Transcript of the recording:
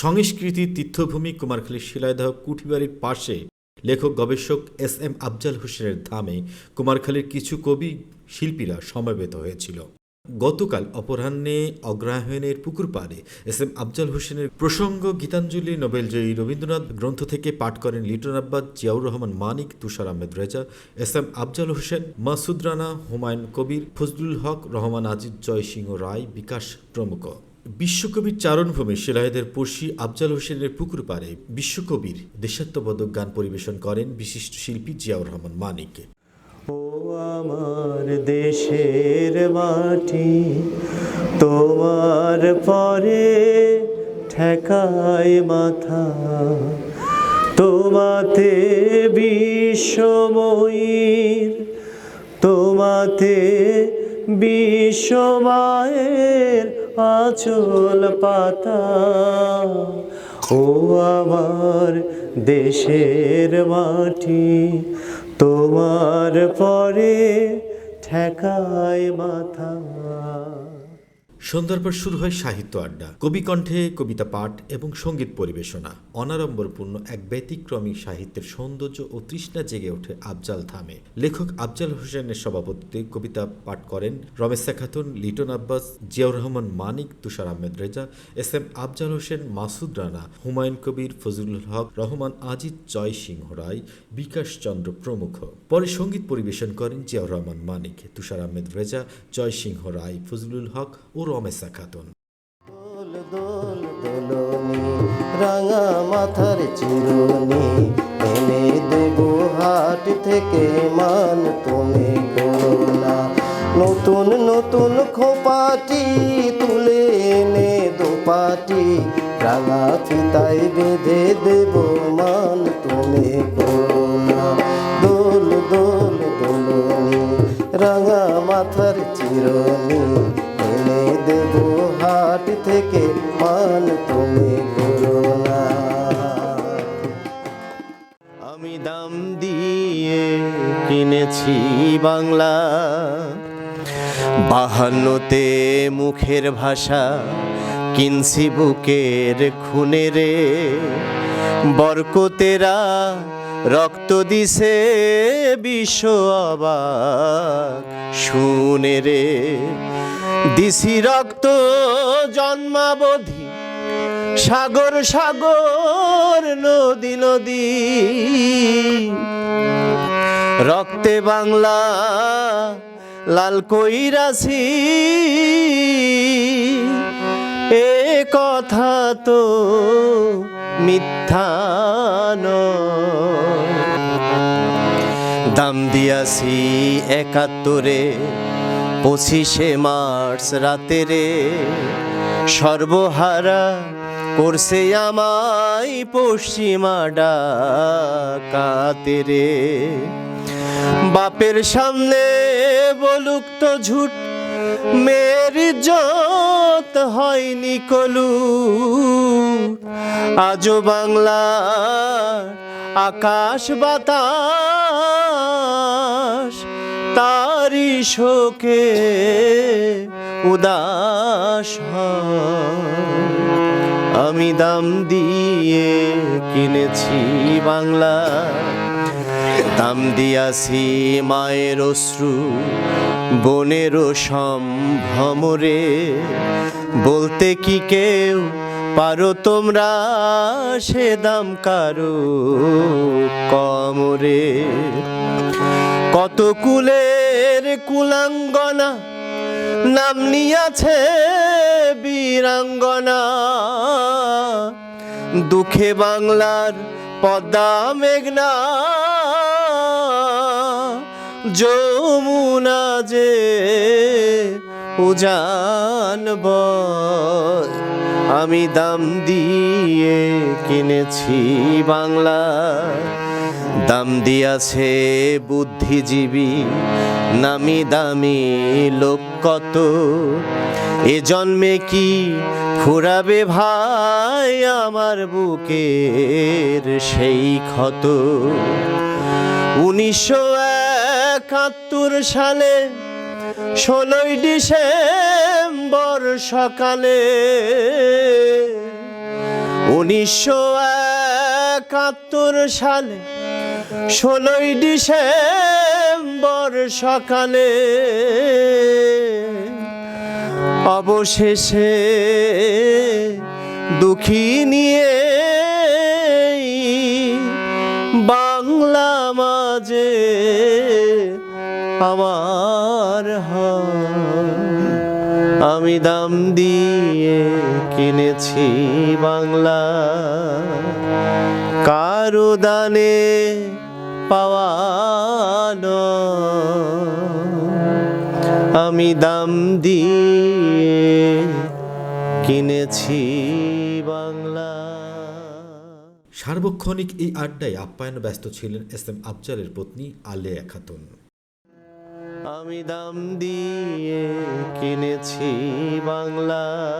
সংস্কৃতি তীর্থভূমি কুমারখালীর শিলাইদহ কুঠিবাড়ির পাশে লেখক গবেষক এস এম আফজাল হোসেনের ধামে কুমারখালীর কিছু কবি শিল্পীরা সমবেত হয়েছিল। গতকাল অপরাহ্নে অগ্রহায়ণের পুকুর পাড়ে এস এম আফজাল হোসেনের প্রসঙ্গ, গীতাঞ্জলি নোবেলজয়ী রবীন্দ্রনাথ গ্রন্থ থেকে পাঠ করেন লিটন আব্বাস, জিয়াউর রহমান মানিক, তুষার আহমেদ রেজা, এস এম আফজাল হোসেন, মাসুদ রানা, হুমায়ুন কবির, ফজলুল হক, রহমান আজিজ জয়সিংহ রায়, বিকাশ প্রমুখ। বিশ্বকবির চারণভূমি শিলায়েদের পড়শি আফজাল হোসেনের পুকুর পাড়ে বিশ্বকবির দেশাত্মবোধক গান পরিবেশন করেন বিশিষ্ট শিল্পী জিয়াউর রহমান মানিক। ও আমার দেশের মাটি, তোমার পরে ঠেকায় মাথা। তোমাতে বিশ্বময়ীর, তোমাতে বিশ্বমায়ের আচল পাতা। ও আমার দেশের মাটি তোমার পরে ঠেকায় মাথা। সন্ধ্যার পর শুরু হয় সাহিত্য আড্ডা কবি কণ্ঠে কবিতা পাঠ এবং সংগীত পরিবেশনা। অনাড়ম্বরপূর্ণ এক ব্যতিক্রমী সাহিত্যের সৌন্দর্য ও তৃষ্ণা জেগে ওঠে আফজাল থামে। লেখক আফজাল হোসেনের সভাপতিত্বে কবিতা পাঠ করেন রমেশা খাতুন লিটন আব্বাস, জিয়াউর রহমান মানিক, তুষার আহমেদ রেজা, এস এম আফজাল হোসেন, মাসুদ রানা, হুমায়ুন কবির, ফজলুল হক, রহমান আজিজ, জয় সিংহ রায়, বিকাশ চন্দ্র প্রমুখ। পরে সংগীত পরিবেশন করেন জিয়াউর রহমান মানিক, তুষার আহমেদ রেজা, জয় সিংহ রায়, ফজলুল হক ও রমেশা খাতুন রাঙা মাথার চিরুনি, এনে দেব হাট থেকে মান তুমি করোনা নতুন নতুন খোপাটি তুলে এনে দোপাটি, রাঙা ফিতায় বেঁধে দেব মান তুমি করোনা দোল দোল, দোলনি, রাঙা মাথার চিরনি দেব হাট থেকে মান তুমি করোনা আমি দাম দিয়ে কিনেছি বাংলা। বাহান্নতে মুখের ভাষা কিনছি বুকের খুনে রে। বরকতেরা রক্ত দিছে বিশ্ব অবাক। শুনে রে দিছি রক্ত জন্মাবধি। সাগর সাগর, নদী নদী। রক্তে বাংলা লাল কইরাছি। এ কথা তো মিথ্যা দাম দিয়াছি একাত্তরে পঁচিশে মার্চ রাতে রে, সর্বহারা করছে আমায় পশ্চিমা ডাকাতে রে। বাপের সামনে বলুক তো ঝুট, মেয়ের ইজ্জত হয়নি কলু। আজও বাংলা আকাশ বাতাস তারি শোকে উদাস। আমি দাম দিয়ে কিনেছি বাংলা দাম দিয়াছি মায়ের অশ্রু বোনেরও সম্ভ্রমরে বলতে কি কেউ পারো তোমরা সে দাম কারও কমরে কত কুলের কুলাঙ্গনা নাম নিয়াছে বীরাঙ্গনা। দুঃখে বাংলার পদ্মা মেঘনা। যমুনা যে উজান আমি দাম দিয়ে কিনেছি বাংলা। দাম দিয়াছে বুদ্ধিজীবী, নামি দামি লোক কত? এ জন্মে কি ফুরাবে ভাই আমার বুকের সেই ক্ষত? উনিশশো একাত্তর সালে ষোলোই ডিসেম্বর সকালে উনিশশো একাত্তর সালে ষোলোই ডিসেম্বর সকালে অবশেষে দুঃখী নিয়ে বাংলা মাঝে আমার। আমি দাম দিয়ে কিনেছি বাংলা কারও দানে পাওয়ানো। আমি দাম দিয়ে কিনেছি বাংলা। সার্বক্ষণিক এই আড্ডায় আপ্যায়ন ব্যস্ত ছিলেন এস এম আফজালের পত্নী আলেয়া খাতুন। আমি দাম দিয়ে কিনেছি বাংলা।